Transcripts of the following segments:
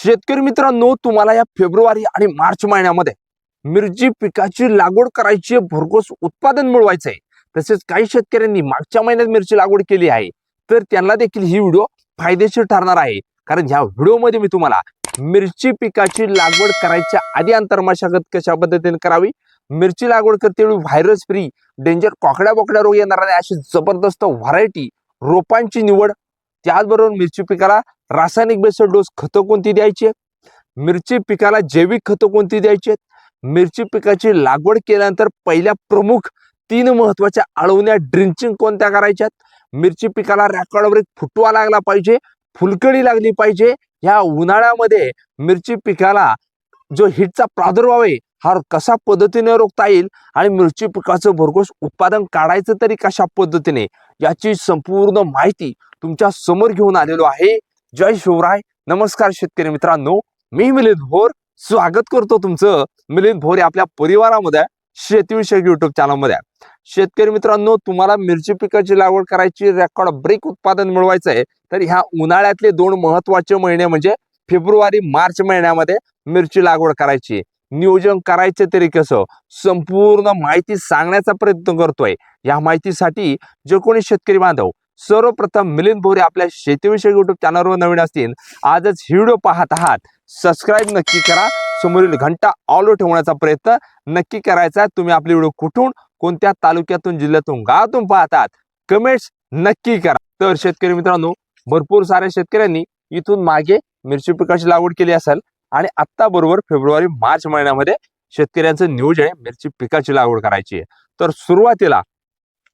शेतकरी मित्रांनो तुम्हाला या फेब्रुवारी आणि मार्च महिन्यामध्ये मिरची पिकाची लागवड करायची भरघोस उत्पादन मिळवायचं आहे तसेच काही शेतकऱ्यांनी मागच्या महिन्यात मिरची लागवड केली आहे तर त्यांना देखील ही व्हिडिओ फायदेशीर ठरणार आहे. कारण ह्या व्हिडिओमध्ये मी तुम्हाला मिरची पिकाची लागवड करायच्या आधी अंतर्मशागत कशा पद्धतीने करावी मिरची लागवड करतेवेळी व्हायरस फ्री डेंजर कोकड्या बोकड्या रोग येणार नाही अशी जबरदस्त व्हरायटी रोपांची निवड त्याचबरोबर मिरची पिकाला रासायनिक बेसळ डोस खतं कोणती द्यायची आहेत? मिरची पिकाला जैविक खतं कोणती द्यायची आहेत? मिरची पिकाची लागवड केल्यानंतर पहिल्या प्रमुख तीन महत्त्वाच्या आळवण्या ड्रिंचिंग कोणत्या करायच्यात मिरची पिकाला रॅकॉर्डवर एक फुटवा लागला पाहिजे फुलकडी लागली पाहिजे. ह्या उन्हाळ्यामध्ये मिरची पिकाला जो हिटचा प्रादुर्भाव आहे हा कशा पद्धतीने रोखता येईल? आणि मिरची पिकाचं भरघोस उत्पादन काढायचं तरी कशा पद्धतीने? याची संपूर्ण माहिती तुमच्यासमोर घेऊन आलेलो आहे. जय शिवराय. नमस्कार शेतकरी मित्रांनो. मी मिलिंद भोर. स्वागत करतो तुमचं मिलिंद भोर आपल्या परिवारामध्ये शेतीविषयक युट्यूब चॅनलमध्ये शेतकरी मित्रांनो तुम्हाला मिरची पिकाची लागवड करायची रेकॉर्ड ब्रेक उत्पादन मिळवायचं आहे तर ह्या उन्हाळ्यातले दोन महत्त्वाचे महिने म्हणजे फेब्रुवारी मार्च महिन्यामध्ये मिरची लागवड करायची. नियोजन करायचे तरी कसं? संपूर्ण माहिती सांगण्याचा प्रयत्न करतोय. या माहितीसाठी जे कोणी शेतकरी बांधव सर्वप्रथम मिलिंद भोरे आपल्या शेतीविषयक युट्यूब चॅनलवर नवीन असतील आजच ही व्हिडिओ पाहत आहात. सबस्क्राईब नक्की करा. समोरील घंटा ऑलो ठेवण्याचा प्रयत्न नक्की करायचा तुम्ही आपली व्हिडिओ कुठून कोणत्या तालुक्यातून जिल्ह्यातून गावातून पाहतात कमेंट्स नक्की करा. तर शेतकरी मित्रांनो भरपूर साऱ्या शेतकऱ्यांनी इथून मागे मिरची पिकाची लागवड केली असेल आणि आत्ता बरोबर फेब्रुवारी मार्च महिन्यामध्ये शेतकऱ्यांचं नियोजन आहे मिरची पिकाची लागवड करायची आहे. तर सुरुवातीला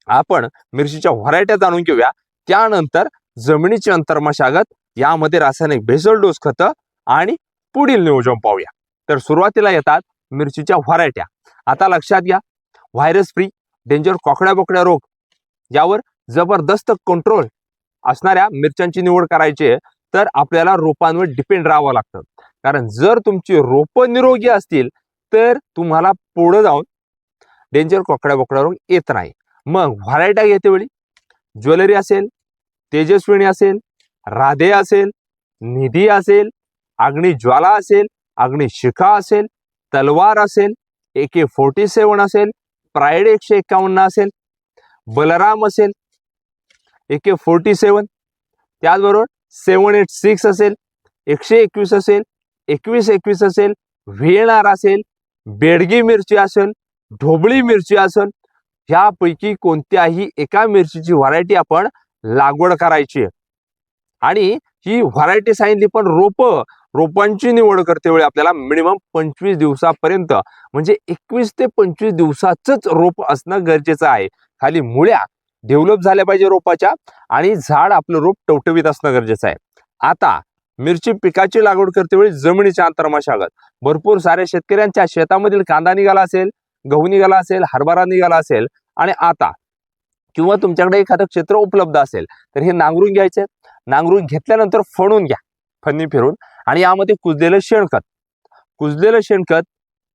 आपण मिरचीच्या व्हरायट्या जाणून घेऊया. त्यानंतर जमिनीची अंतर्मशागत यामध्ये रासायनिक भेसळ डोस खतं आणि पुढील नियोजन पाहूया. तर सुरुवातीला येतात मिरचीच्या व्हरायट्या. आता लक्षात घ्या व्हायरस फ्री डेंजर कोकड्या बोकड्या रोग. यावर जबरदस्त कंट्रोल असणाऱ्या मिरच्यांची निवड करायची आहे तर आपल्याला रोपांवर डिपेंड राहावं लागतं. कारण जर तुमची रोपं निरोगी असतील तर तुम्हाला पुढे जाऊन डेंजर कोकड्या बोकड्या रोग येत नाही. मग व्हरायट्या घेते वेळी ज्वेलरी असेल तेजस्विनी असेल राधे असेल निधी असेल अग्नी ज्वाला असेल अग्नी शिखा असेल तलवार असेल ए के फोर्टी सेवन असेल प्राईड एकशे एक्कावन्न असेल बलराम असेल ए के फोर्टी सेवन त्याचबरोबर सेवन एट सिक्स असेल एकशे एकवीस असेल एकवीस एकवीस असेल व्ही असेल बेडगी मिरची असेल ढोबळी मिरची असेल ह्यापैकी कोणत्याही एका मिरचीची व्हरायटी आपण लागवड करायची आणि ही व्हरायटी सांगितली पण रोप रोपांची निवड करते वेळी आपल्याला मिनिमम पंचवीस दिवसापर्यंत. म्हणजे एकवीस ते पंचवीस दिवसाचंच रोप असणं गरजेचं आहे. खाली मुळ्या डेव्हलप झाल्या पाहिजे रोपाच्या आणि झाड आपलं रोप टवटवीत असणं गरजेचं आहे. आता मिरची पिकाची लागवड करतेवेळी जमिनीच्या अंतर्मशागत भरपूर साऱ्या शेतकऱ्यांच्या शेतामधील कांदा निघाला असेल गहू निघाला असेल हरभरा निघाला असेल आणि आता किंवा तुमच्याकडे एखादं क्षेत्र उपलब्ध असेल तर हे नांगरून घ्यायचे. नांगरून घेतल्यानंतर फणून घ्या फणी फिरून. आणि यामध्ये कुजलेलं शेणखत. कुजलेलं शेणखत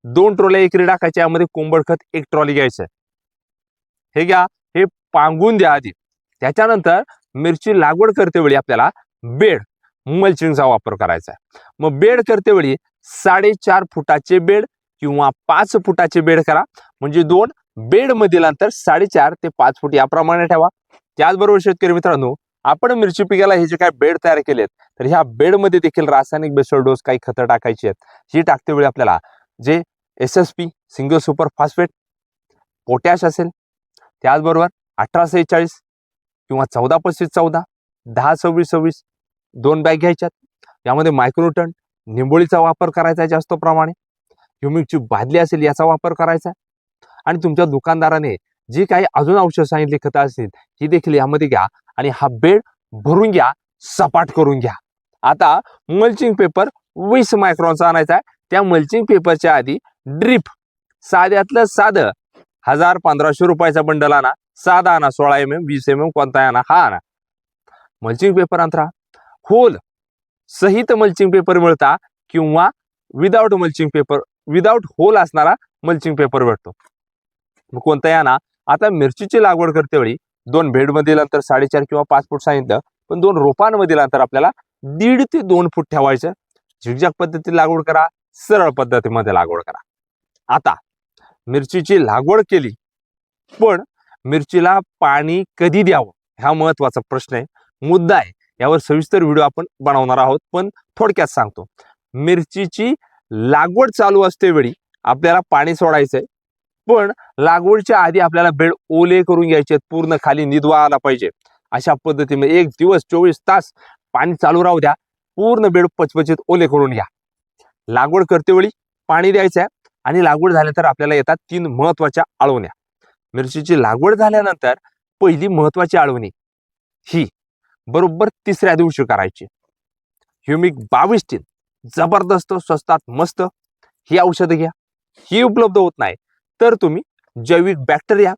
दोन ट्रॉल्या एकरी टाकायचे यामध्ये कोंबड खत एक ट्रॉली घ्यायचं. हे घ्या हे पांगून द्या आधी. त्याच्यानंतर मिरची लागवड करतेवेळी आपल्याला बेड मल्चिंगचा वापर करायचा मग बेड करतेवेळी साडेचार फुटाचे बेड किंवा पाच फुटाचे बेड करा. म्हणजे दोन बेड मधील अंतर साडेचार ते पाच फूट याप्रमाणे ठेवा. त्याचबरोबर शेतकरी मित्रांनो आपण मिरची पिकाला हे जे काय बेड तयार केलेत तर ह्या बेडमध्ये देखील रासायनिक बेसळ डोस काही खतं टाकायची आहेत. जी टाकते वेळी आपल्याला जे S S P single super phosphate potash असेल त्याचबरोबर अठरा सेहेचाळीस किंवा चौदा पस्तीस चौदा दहा सव्वीस सव्वीस दोन बॅग घ्यायच्यात. यामध्ये मायक्रोटन निंबोळीचा वापर करायचा जास्त प्रमाणे. ह्युमिकची बादली असेल याचा वापर करायचा. आणि तुमच्या दुकानदाराने जी काही अजून औषध सांगितली खतं असतील ही देखील यामध्ये घ्या आणि हा बेड भरून घ्या सपाट करून घ्या. आता मल्चिंग पेपर वीस मायक्रॉनचा आणायचा आहे. त्या मल्चिंग पेपरच्या आधी ड्रीप साध्यातलं साधं हजार पंधराशे रुपयाचा बंडल आणा. साधा आणा सोळा एम एम वीस एम एम कोणता आणा हा आणा. मल्चिंग पेपर अंतरा होल सहित मल्चिंग पेपर मिळता किंवा without mulching paper without hole असणारा मल्चिंग पेपर भेटतो. मग कोणता या ना आता मिरचीची लागवड करते वेळी दोन बेडमधील अंतर साडेचार किंवा पाच फूट सांगितलं पण दोन रोपांमधील अंतर आपल्याला दीड ते दोन फूट ठेवायचं. झिगझॅग पद्धतीत लागवड करा सरळ पद्धतीमध्ये लागवड करा. आता मिरचीची लागवड केली पण मिरचीला पाणी कधी द्यावं? हा महत्त्वाचा प्रश्न आहे. मुद्दा आहे यावर सविस्तर व्हिडिओ आपण बनवणार आहोत पण थोडक्यात सांगतो. मिरचीची लागवड चालू असते वेळी आपल्याला पाणी सोडायचंय. पण लागवडच्या आधी आपल्याला बेड ओले करून घ्यायचे पूर्ण खाली निधवा आला पाहिजे. अशा पद्धतीने एक दिवस चोवीस तास पाणी चालू राहू द्या. पूर्ण बेड पचपचित ओले करून घ्या. लागवड करतेवेळी पाणी द्यायचं आहे आणि लागवड झाल्यानंतर आपल्याला येतात तीन महत्त्वाच्या आळवण्या मिरचीची लागवड झाल्यानंतर पहिली महत्वाची आळवणी ही बरोबर तिसऱ्या दिवशी करायची. ह्युमिक बावीस टीन जबरदस्त स्वस्तात मस्त ही औषधं घ्या. ही उपलब्ध होत नाही. तर तुम्ही जैविक bacteria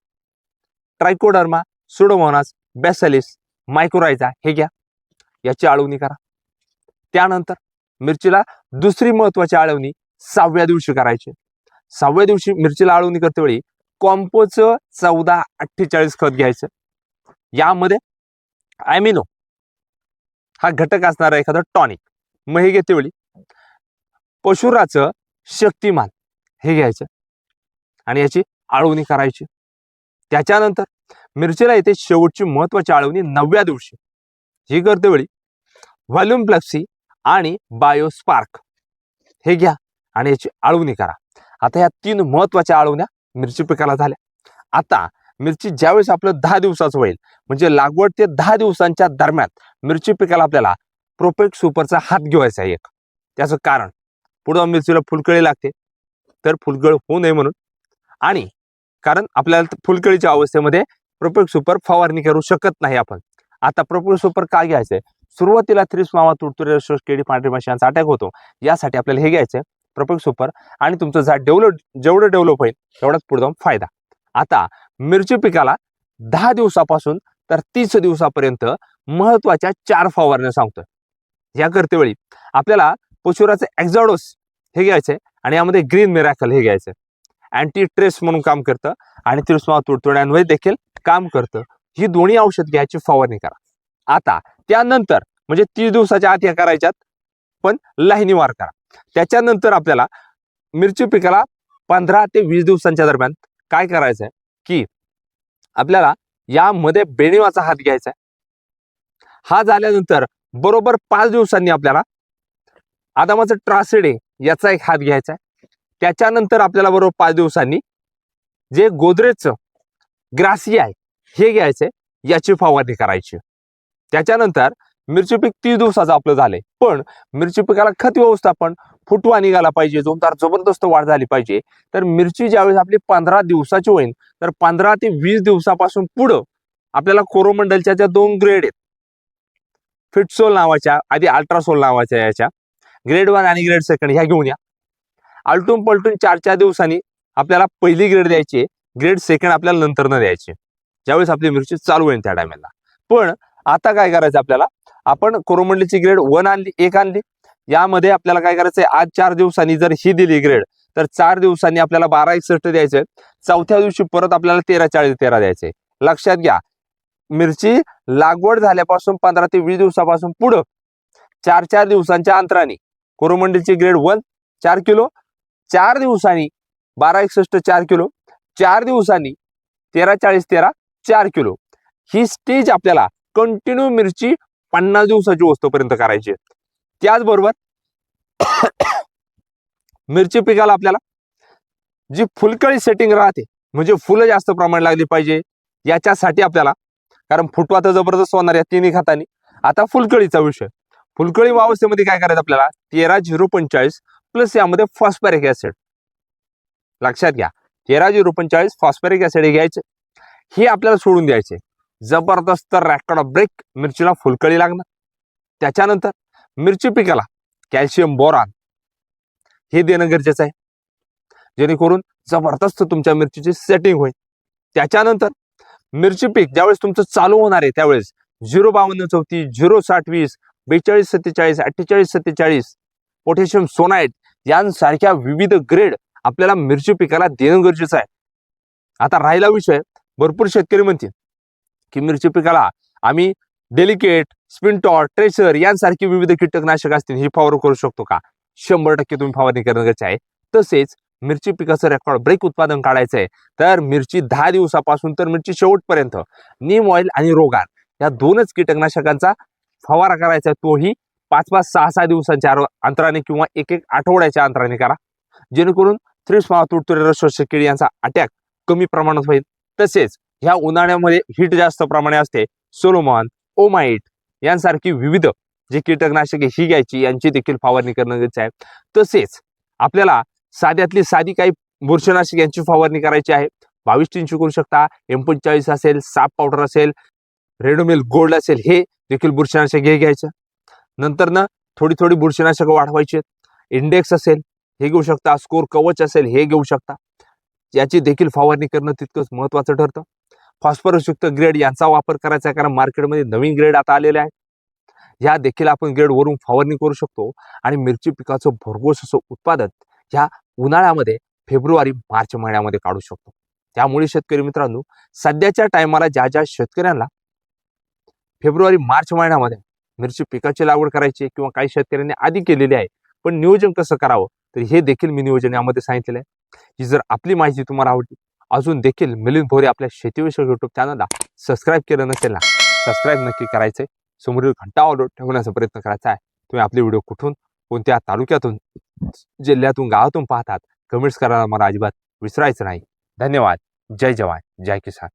Trichoderma Pseudomonas bacillus mycorrhiza हे घ्या. याची आळवणी करा. त्यानंतर मिरचीला दुसरी महत्वाची आळवणी सहाव्या दिवशी करायची. सहाव्या दिवशी मिरचीला आळवणी करते वेळी कॉम्पोचं चौदा अठ्ठेचाळीस खत घ्यायचं. यामध्ये ॲमिनो हा घटक असणारा एखादा टॉनिक मग हे घेते वेळी पशुराचं शक्तिमान. हे घ्यायचं. आणि याची आळवणी करायची. त्याच्यानंतर मिरचीला येते शेवटची महत्वाची आळवणी नवव्या दिवशी. ही करतेवेळी व्हॉल्युम प्लक्सी आणि बायोस्पार्क. हे घ्या आणि याची आळवणी करा. आता ह्या तीन महत्त्वाच्या आळवण्या मिरची पिकाला झाल्या. आता मिरची ज्यावेळेस आपलं दहा दिवसाचं होईल म्हणजे लागवड ते दहा दिवसांच्या दरम्यान मिरची पिकाला आपल्याला प्रोपेक्ट सुपरचा हात घेवायचा आहे एक. त्याचं कारण पुढं मिरचीला फुलकळी लागते. तर फुलकळ होऊ नये म्हणून. आणि कारण आपल्याला फुलकळीच्या अवस्थेमध्ये प्रोपेक सुपर फवारणी करू शकत नाही आपण. आता प्रोपेक सुपर का घ्यायचंय? सुरुवातीला थ्रिस मावा तुडतुरे रस केळी पांढरी माशी यांचा अटॅक होतो. यासाठी आपल्याला हे घ्यायचंय प्रोपेक सुपर. आणि तुमचं झाड डेव्हलप जेवढं डेव्हलप होईल तेवढाच पुढे जाऊन फायदा. आता मिरची पिकाला दहा दिवसापासून तर तीस दिवसापर्यंत महत्त्वाच्या चार फवारण्या सांगतोय. या करतेवेळी आपल्याला पशुराचं एक्झॉडोस हे घ्यायचंय आणि यामध्ये ग्रीन मिरॅकल हे घ्यायचं. अँटी ट्रेस म्हणून काम करतं आणि तिरस्मा तुडतुड्यांवर देखील काम करतं. ही दोन्ही औषध घ्यायची फवारणी करा. आता त्यानंतर म्हणजे तीस दिवसाच्या आत या करायच्यात पण लाहिनीवार करा. त्याच्यानंतर आपल्याला मिरची पिकाला पंधरा ते वीस दिवसांच्या दरम्यान काय करायचंय? की आपल्याला यामध्ये बेणीवाचा हात घ्यायचा आहे हा झाल्यानंतर बरोबर पाच दिवसांनी आपल्याला आदामाचं ट्रासेडे याचा एक हात घ्यायचा आहे. त्याच्यानंतर आपल्याला बरोबर पाच दिवसांनी जे गोदरेजचं ग्रासी आहे हे घ्यायचंय याची फवारणी करायची. त्याच्यानंतर मिरची पीक तीस दिवसाचं आपलं झालंय. पण मिरची पिकाला खत व्यवस्थापन फुटवा निघाला पाहिजे जोमदार जबरदस्त वाढ झाली पाहिजे. तर मिरची ज्यावेळेस आपली पंधरा दिवसाची होईल तर पंधरा ते वीस दिवसापासून पुढं आपल्याला कोरोमंडलच्या ज्या दोन ग्रेड आहेत फिटसोल नावाच्या आधी अल्ट्रासोल नावाच्या याच्या ग्रेड वन आणि ग्रेड सेकंड ह्या घेऊन या. आलटून पलटून चार चार दिवसांनी आपल्याला पहिली ग्रेड द्यायची ग्रेड सेकंड आपल्याला नंतर न द्यायची ज्यावेळेस आपली मिरची चालू होईल त्या टायमेला पण आता काय करायचं आपल्याला? आपण कोरोमंडलीची ग्रेड वन आणली एक आणली. यामध्ये आपल्याला काय करायचंय आज चार दिवसांनी जर ही दिली ग्रेड तर चार दिवसांनी आपल्याला बारा एकसष्ट द्यायचंय चौथ्या दिवशी परत आपल्याला तेरा चाळीस तेरा द्यायचंय लक्षात घ्या. मिरची लागवड झाल्यापासून पंधरा ते वीस दिवसापासून पुढं. चार चार दिवसांच्या अंतराने. कोरोमंडलची ग्रेड वन चार किलो. चार दिवसांनी बारा एकसष्ट चार किलो. चार दिवसांनी तेरा चाळीस तेरा चार किलो. ही स्टेज आपल्याला कंटिन्यू मिरची पन्नास दिवसाची वस्तूपर्यंत करायची आहे. त्याचबरोबर मिरची पिकाला आपल्याला जी फुलकळी सेटिंग राहते म्हणजे फुलं जास्त प्रमाण लागली पाहिजे याच्यासाठी आपल्याला कारण फुटवा तर जबरदस्त होणार या तिन्ही खातानी. आता फुलकळीचा विषय. फुलकळी अवस्थेमध्ये काय करायचं आपल्याला? तेरा झिरो पंचेचाळीस प्लस यामध्ये फॉस्फॅरिक ऍसिड लक्षात घ्या. तेरा झिरो पंचेचाळीस फॉस्फॅरिक ऍसिड हे घ्यायचे. हे आपल्याला सोडून द्यायचे. जबरदस्त रॅकड ब्रेक मिरचीला फुलकळी लागणार. त्याच्यानंतर मिरची पिकाला कॅल्शियम बोरॉन हे देणं गरजेचं आहे. जेणेकरून जबरदस्त तुमच्या मिरचीची सेटिंग होईल. त्याच्यानंतर मिरची पीक ज्यावेळेस तुमचं चालू होणार आहे त्यावेळेस झिरो बावन्न चौतीस झिरो साठ वीस बेचाळीस सत्तेचाळीस अठ्ठेचाळीस सत्तेचाळीस पोटॅशियम सोनाईट यांसारख्या विविध ग्रेड आपल्याला मिरची पिकाला देणं गरजेचं आहे. आता राहिला विषय भरपूर शेतकरी म्हणतील की मिरची पिकाला आम्ही डेलिकेट स्पिनटॉट ट्रेसर यांसारखी विविध कीटकनाशक असतील ही फवार करू शकतो का? शंभर टक्के तुम्ही फवारणी करणं गरजेचं आहे. तसेच मिरची पिकाचं रेकॉर्ड ब्रेक उत्पादन काढायचं आहे. तर मिरची दहा दिवसापासून तर मिरची शेवटपर्यंत नीम ऑइल आणि रोगार या दोनच कीटकनाशकांचा फवारा करायचा तोही पाच पाच सहा सहा दिवसांच्या अंतराने किंवा एक एक आठवड्याच्या अंतराने करा. जेणेकरून थ्रिप्स मावा तुटतुरे रसवश किडी यांचा अटॅक कमी प्रमाणात होईल. तसेच ह्या उन्हाळ्यामध्ये हीट जास्त प्रमाणे असते. सोलोमॉन ओमाइट यांसारखी विविध जे कीटकनाशके ही घ्यायची यांची देखील फवारणी करणं गरजेचं आहे. तसेच आपल्याला साध्यातली साधी काही बुरशीनाशक यांची फवारणी करायची आहे. बावीस तीनशे करू शकता एकोणचाळीस असेल साप पावडर असेल रेडोमिल गोल्ड असेल हे देखील बुरशीनाशक हे घ्यायचं. नंतर ना थोडी थोडी बुरशीनाशकं वाढवायची इंडेक्स असेल हे घेऊ शकता. स्कोर कवच असेल हे घेऊ शकता. याची देखील फवारणी करणं तितकंच महत्त्वाचं ठरतं. फॉस्फरसयुक्त ग्रेड यांचा वापर करायचा आहे कारण मार्केटमध्ये नवीन ग्रेड आता आलेले आहेत. ह्या देखील आपण ग्रेडवरून फवारणी करू शकतो आणि मिरची पिकाचं भरघोस असं उत्पादन ह्या उन्हाळ्यामध्ये फेब्रुवारी मार्च महिन्यामध्ये काढू शकतो. त्यामुळे शेतकरी मित्रांनो सध्याच्या टायमाला ज्या ज्या शेतकऱ्यांना फेब्रुवारी मार्च महिन्यामध्ये मिरची पिकाची लागवड करायची किंवा काही शेतकऱ्यांनी आधी केलेली आहे पण नियोजन कसं करावं? तर हे देखील मी नियोजन यामध्ये सांगितलेलं आहे. की जर आपली माहिती तुम्हाला आवडली अजून देखील मिलिंद भोरे आपल्या शेतीविषयक युट्यूब चॅनलला सबस्क्राईब केलं नसेल ना सबस्क्राईब नक्की करायचंय. समोरील घंटा ऑर्डर ठेवण्याचा प्रयत्न करायचा आहे. तुम्ही आपले व्हिडिओ कुठून कोणत्या तालुक्यातून जिल्ह्यातून गावातून पाहतात कमेंट्स करायला मला अजिबात विसरायचं नाही. धन्यवाद. जय जवान. जय किसान.